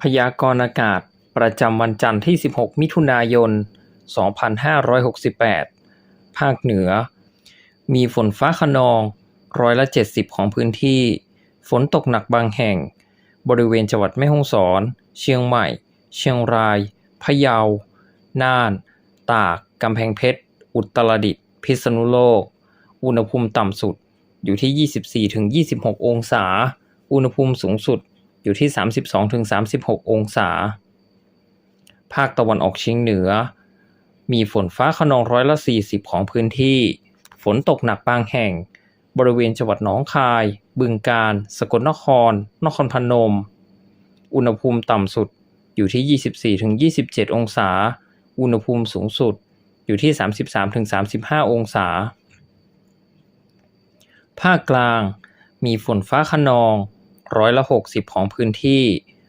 พยากรณ์อากาศ ประจำวันจันทร์ที่ 16 มิถุนายน 2568 ภาคเหนือ มีฝนฟ้าขนองร้อยละ 70 ของพื้นที่ ฝนตกหนักบางแห่ง บริเวณจังหวัดแม่ฮ่องสอน เชียงใหม่ เชียงราย พะเยา น่าน ตาก กำแพงเพชร อุตรดิตถ์ พิษณุโลก อุณหภูมิต่ำสุดอยู่ที่ 24-26 องศา อุณหภูมิสูงสุด อยู่ที่ 32-36 องศา ภาคตะวันออกเฉียงเหนือ มีฝนฟ้าขนองร้อยละ 40 ของพื้นที่ ฝนตกหนักบางแห่ง บริเวณจังหวัดหนองคาย บึงกาฬ สกลนคร นครพนม อุณหภูมิต่ำสุดอยู่ที่ 24-27 องศา อุณหภูมิสูงสุดอยู่ที่ 33-35 องศา ภาคกลาง มีฝนฟ้าขนอง ร้อยละหกสิบของพื้นที่